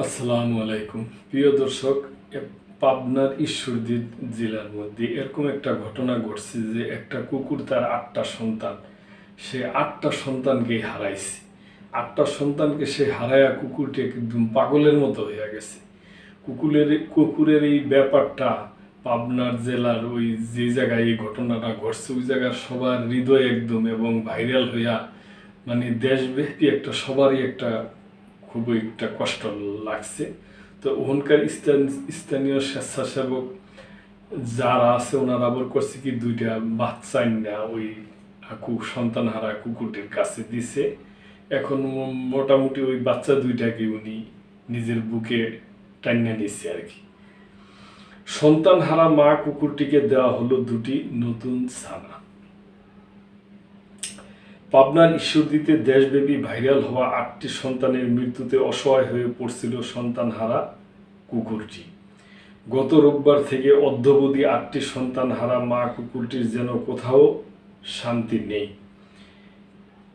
আসসালামু আলাইকুম। প্রিয় দর্শক পাবনার ঈশ্বরদী জেলার মধ্যে এরকম একটা ঘটনা ঘটছে যে একটা কুকুর তার আটটা সন্তান, সে আটটা সন্তানকে হারাইছে। আটটা সন্তানকে সে হারায়া কুকুরটি একদম পাগলের মতো হয়ে গেছে। কুকুরের কুকুরের এই ব্যাপারটা পাবনার জেলার ওই যে জায়গায় এই ঘটনাটা ঘটছে, ওই জায়গার সবার হৃদয় একদম এবং ভাইরাল হইয়া মানে দেশব্যাপী একটা, সবারই একটা খুবই একটা কষ্ট লাগছে। তো ওখানকার স্থান- স্থানীয় স্বেচ্ছাসেবক যারা আছে, ওনারা আবার করছে কি, দুইটা বাচ্চা না ওই কু সন্তান হারা কুকুরটির কাছে দিছে। এখন মোটামুটি ওই বাচ্চা দুইটাকে উনি নিজের বুকে টান্না নিচ্ছে আর কি। সন্তান হারা মা কুকুরটিকে দেওয়া হলো দুটি নতুন ছানা। পাবনার ঈশ্বরদীতে দেশব্যাপী ভাইরাল হওয়া আটটি সন্তানের মৃত্যুতে অসহায় হয়ে পড়ছিল সন্তানহারা কুকুরটি। গত রোববার থেকে অদ্যবধি আটটি সন্তানহারা মা কুকুরটির যেন কোথাও শান্তি নেই।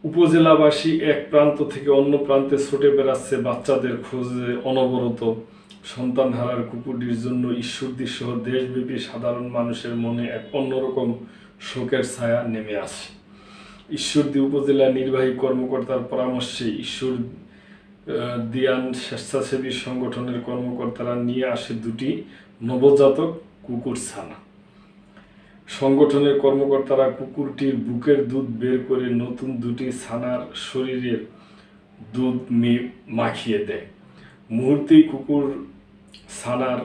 উপজেলাবাসী এক প্রান্ত থেকে অন্য প্রান্তে ছুটে বেড়াচ্ছে বাচ্চাদের খোঁজে অনবরত। সন্তানহারার কুকুরটির জন্য ঈশ্বরদী সহ দেশব্যাপী সাধারণ মানুষের মনে এক অন্যরকম শোকের ছায়া নেমে আসে। ঈশ্বরদী উপজেলা নির্বাহী কর্মকর্তার পরামর্শে ঈশ্বর দিয়ান স্বেচ্ছাসেবী সংগঠনের কর্মকর্তারা নিয়ে আসে দুটি নবজাতক কুকুর ছানা। সংগঠনের কর্মকর্তারা কুকুরটির বুকের দুধ বের করে নতুন দুটি ছানার শরীরের দুধ মাখিয়ে দেয়। মুহূর্তেই কুকুর ছানার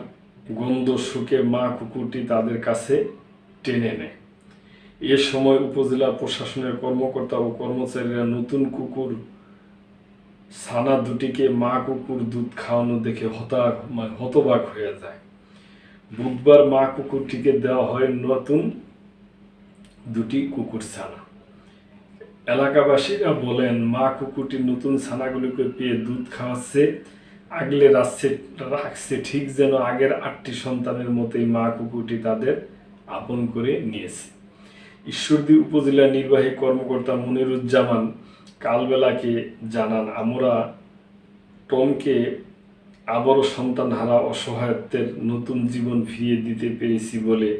গন্ধ শুকে মা কুকুরটি তাদের কাছে টেনে নেয়। এ সময় উপজেলা প্রশাসনের কর্মকর্তা ও কর্মচারীরা নতুন কুকুর, ছানা দুটিকে মা কুকুর দুধ খাওয়ানো দেখে হতাক মানে হতবাক হয়ে যায়। বুধবার মা কুকুরটিকে দেওয়া হয় নতুন দুটি কুকুর ছানা। এলাকাবাসীরা বলেন, মা কুকুরটি নতুন ছানাগুলিকে পেয়ে দুধ খাওয়াচ্ছে, আগলে রাখছে রাখছে ঠিক যেন আগের আটটি সন্তানের মতোই মা কুকুরটি তাদের আপন করে নিয়েছে। ঈশ্বরদী উপজেলা নির্বাহী কর্মকর্তা মনিরুজ্জামান কালবেলাকে জানান, আমরা টমকে আবারও সন্তানহারা অসহায়ত্বের নতুন জীবন ফিরিয়ে দিতে পেরেছি বলে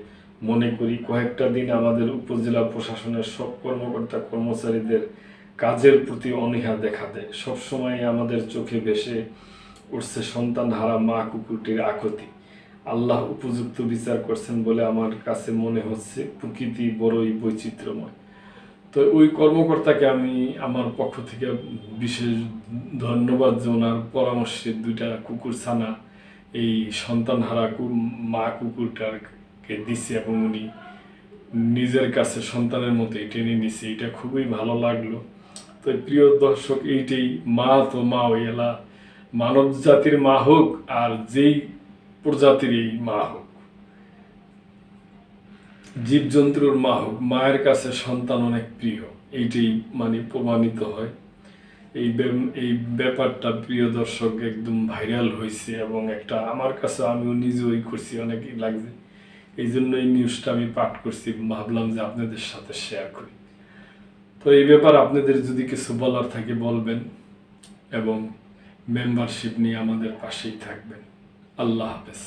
মনে করি। কয়েকটা দিন আমাদের উপজেলা প্রশাসনের সব কর্মকর্তা কর্মচারীদের কাজের প্রতি অনীহা দেখা দেয়। সবসময় আমাদের চোখে ভেসে উঠছে সন্তানহারা মা কুকুরটির আকুতি। আল্লাহ উপযুক্ত বিচার করছেন বলে আমার কাছে মনে হচ্ছে, প্রকৃতি বড়ই বৈচিত্র্যময়। তো ওই কর্মকর্তাকে আমি আমার পক্ষ থেকে বিশেষ ধন্যবাদ যে ওনার পরামর্শে দুইটা কুকুর ছানা, এই সন্তানহারা মা কুকুরটাকে দিছে এবং উনি নিজের কাছে সন্তানের মতোই টেনে নিছে। এটা খুবই ভালো লাগল। তো প্রিয় দর্শক, এইটাই মা তো মা ওই এলা মানব জাতির মা হোক আর যেই প্রজাতির এই মা হোক। জীবজন্তুর মা হোক, মায়ের কাছে সন্তান অনেক প্রিয়। এইটাই মানে প্রমাণিত হয়। এই এই ব্যাপারটা প্রিয় দর্শক একদম ভাইরাল হয়েছে এবং একটা আমার কাছে আমিও নিজেই করছি, অনেক লাগছে। এই জন্য এই নিউজটা আমি পাঠ করছি, ভাবলাম যে আপনাদের সাথে শেয়ার করি। তো এই ব্যাপার আপনাদের যদি কিছু বলার থাকে বলবেন এবং মেম্বারশিপ নিয়ে আমাদের পাশেই থাকবেন। আল্লাহ হাফেজ